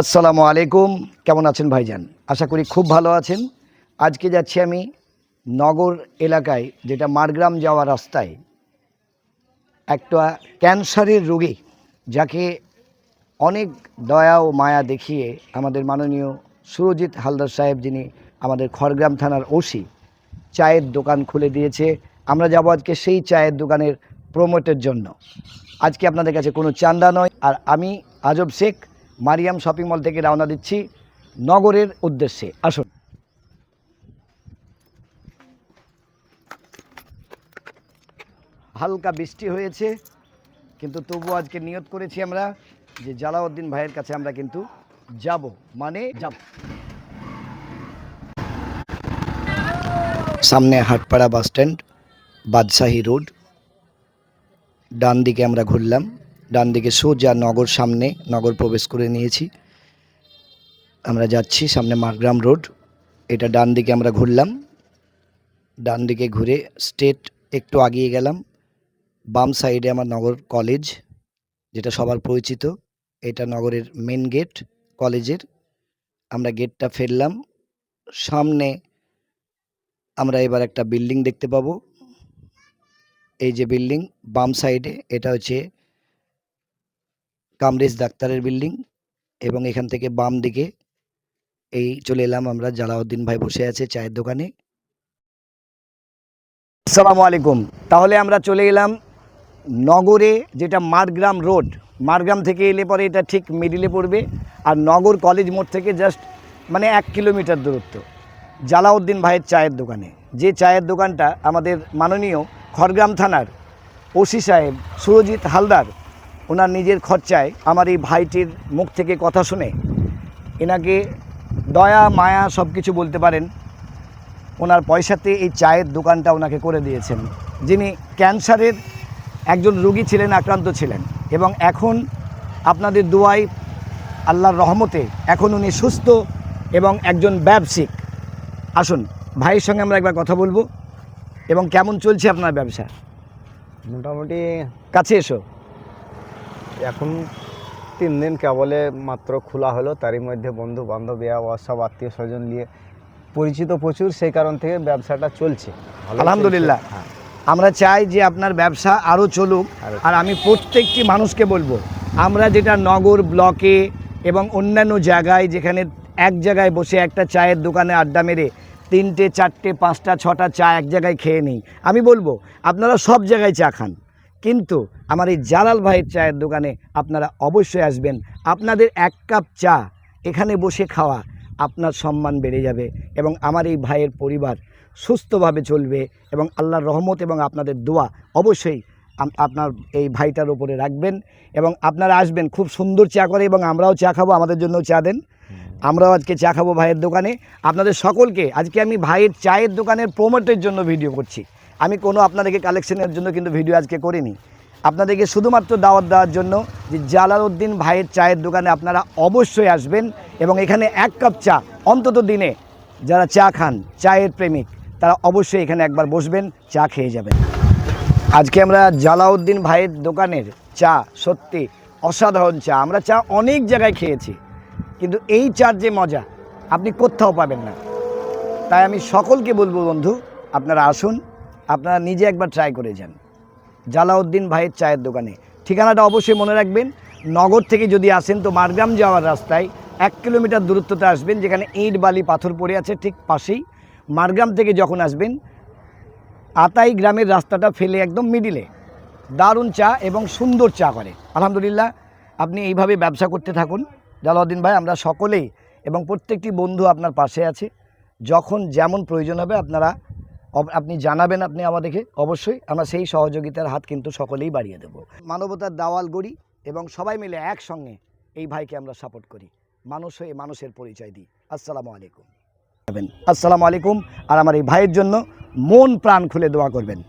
আসসালামু আলাইকুম। কেমন আছেন ভাইজান? আশা করি খুব ভালো আছেন। আজকে যাচ্ছি আমি নগর এলাকায়, যেটা মারগ্রাম যাওয়ার রাস্তায়। একটা ক্যান্সারের রোগী, যাকে অনেক দয়া ও মায়া দেখিয়ে আমাদের মাননীয় সুরজিৎ হালদার সাহেব যিনি আমাদের খড়গ্রাম থানার ওসি, চায়ের দোকান খুলে দিয়েছে। আমরা যাব আজকে সেই চায়ের দোকানের প্রমোটের জন্য। আজকে আপনাদের কাছে কোনো চান্দা নয়। আর আমি আজব শেখ মারিয়াম শপিং মল থেকে রওনা দিচ্ছি নগরের উদ্দেশ্যে। আসুন। হালকা বৃষ্টি হয়েছে, কিন্তু তবু আজকে নিয়ত করেছি আমরা যে জালাউদ্দিন ভাইয়ের কাছে আমরা কিন্তু যাব। মানে যাব। সামনে Hatpara bus stand Badshahi road. ডান দিকে আমরা ঘুরলাম। ডান দিকে সোজা নগর সামনে, নগর প্রবেশ করে নিয়েছি। আমরা যাচ্ছি সামনে মারগ্রাম রোড। এটা ডান দিকে আমরা ঘুরলাম। ডান দিকে ঘুরে স্টেট একটু আগিয়ে গেলাম। বাম সাইডে আমার নগর কলেজ, যেটা সবার পরিচিত। এটা নগরের মেন গেট, কলেজের। আমরা গেটটা ফেললাম। সামনে আমরা এবার একটা বিল্ডিং দেখতে পাবো। এই যে বিল্ডিং, বাম সাইডে এটা হচ্ছে কামরেজ ডাক্তারের বিল্ডিং এবং এখান থেকে বাম দিকে এই চলে এলাম আমরা। জালাউদ্দিন ভাই বসে আছে চায়ের দোকানে। আসসালামু আলাইকুম। তাহলে আমরা চলে এলাম নগরে, যেটা মারগ্রাম রোড। মারগ্রাম থেকে এলে পরে এটা ঠিক মিডিলে পড়বে আর নগর কলেজ মোড় থেকে জাস্ট মানে এক কিলোমিটার দূরত্ব। জালাউদ্দিন ভাইয়ের চায়ের দোকানে। যে চায়ের দোকানটা আমাদের মাননীয় খড়গ্রাম থানার ওসি সাহেব সুরজিৎ হালদার ওনার নিজের খরচায় আমার এই ভাইটির মুখ থেকে কথা শুনে এনাকে দয়া মায়া সব কিছু বলতে পারেন। ওনার পয়সাতে এই চায়ের দোকানটা ওনাকে করে দিয়েছেন। যিনি ক্যান্সারের একজন রোগী ছিলেন আক্রান্ত ছিলেন এবং এখন আপনাদের দোয়াই আল্লাহর রহমতে এখন উনি সুস্থ এবং একজন ব্যবসিক আসুন ভাইয়ের সঙ্গে আমরা একবার কথা বলব এবং কেমন চলছে আপনার ব্যবসা? মোটামুটি কাছে এসো। এখন তিন দিন কেবলে মাত্র খোলা হলো তারই মধ্যে বন্ধু বান্ধব সব আত্মীয় স্বজন নিয়ে পরিচিত প্রচুর সেই কারণ থেকে ব্যবসাটা চলছে। আলহামদুলিল্লাহ। হ্যাঁ। আমরা চাই যে আপনার ব্যবসা আরও চলুক আর আমি প্রত্যেকটি মানুষকে বলব আমরা যেটা নগর ব্লকে এবং অন্যান্য জায়গায় যেখানে এক জায়গায় বসে একটা চায়ের দোকানে আড্ডা মেরে তিনটে চারটে পাঁচটা ছটা চা এক জায়গায় খেয়ে নিই। আমি বলব আপনারা সব জায়গায় চা খান। কিন্তু আমার এই জালাল ভাইয়ের চায়ের দোকানে আপনারা অবশ্যই আসবেন। আপনাদের এক কাপ চা, এখানে বসে খাওয়া আপনার সম্মান বেড়ে যাবে এবং আমার এই ভাইয়ের পরিবার সুস্থভাবে চলবে এবং আল্লাহর রহমত এবং আপনাদের দোয়া অবশ্যই আপনার এই ভাইটার উপরে রাখবেন এবং আপনারা আসবেন, খুব সুন্দর চা করে এবং আমরাও চা খাব, আমাদের জন্য চা দেন। আমরাও আজকে চা খাব ভাইয়ের দোকানে। আপনাদের সকলকে আজকে আমি ভাইয়ের চায়ের দোকানের প্রমোটের জন্য ভিডিও করছি। আমি কোনো আপনাদেরকে কালেকশনের জন্য কিন্তু ভিডিও আজকে করিনি। আপনাদেরকে শুধুমাত্র দাওয়াত দেওয়ার জন্য যে জালালউদ্দিন ভাইয়ের চায়ের দোকানে আপনারা অবশ্যই আসবেন এবং এখানে এক কাপ চা, অন্তত দিনে যারা চা খান, চায়ের প্রেমিক, তারা অবশ্যই এখানে একবার বসবেন, চা খেয়ে যাবেন। আজকে আমরা জালাউদ্দিন ভাইয়ের দোকানের চা, সত্যি অসাধারণ চা। আমরা চা অনেক জায়গায় খেয়েছি, কিন্তু এই চার যে মজা, আপনি কোথাও পাবেন না। তাই আমি সকলকে বলব বন্ধু, আপনারা আসুন আপনারা নিজে একবার ট্রাই করে যান। জালাউদ্দিন ভাইয়ের চায়ের দোকানে। ঠিকানাটা অবশ্যই মনে রাখবেন। নগর থেকে যদি আসেন তো মারগ্রাম যাওয়ার রাস্তায় এক কিলোমিটার দূরত্বতে আসবেন, যেখানে ইট বালি পাথর পড়ে আছে ঠিক পাশেই। মারগ্রাম থেকে যখন আসবেন, আতাই গ্রামের রাস্তাটা ফেলে একদম মিডিলে দারুণ চা এবং সুন্দর চা করে। আলহামদুলিল্লাহ, আপনি এইভাবে ব্যবসা করতে থাকুন। জালাউদ্দিন ভাই, আমরা সকলেই এবং প্রত্যেকটি বন্ধু আপনার পাশে আছে। যখন যেমন প্রয়োজন হবে আপনারা আপনি জানাবেন আপনি আমাদেরকে, অবশ্যই আমরা সেই সহযোগিতার হাত কিন্তু সকলেই বাড়িয়ে দেব। মানবতার দাওয়াল গড়ি এবং সবাই মিলে একসঙ্গে এই ভাইকে আমরা সাপোর্ট করি। মানুষ হয়ে মানুষের পরিচয় দিই। আসসালামু আলাইকুম। আসসালামু আলাইকুম। আর আমার এই ভাইয়ের জন্য মন প্রাণ খুলে দোয়া করবেন।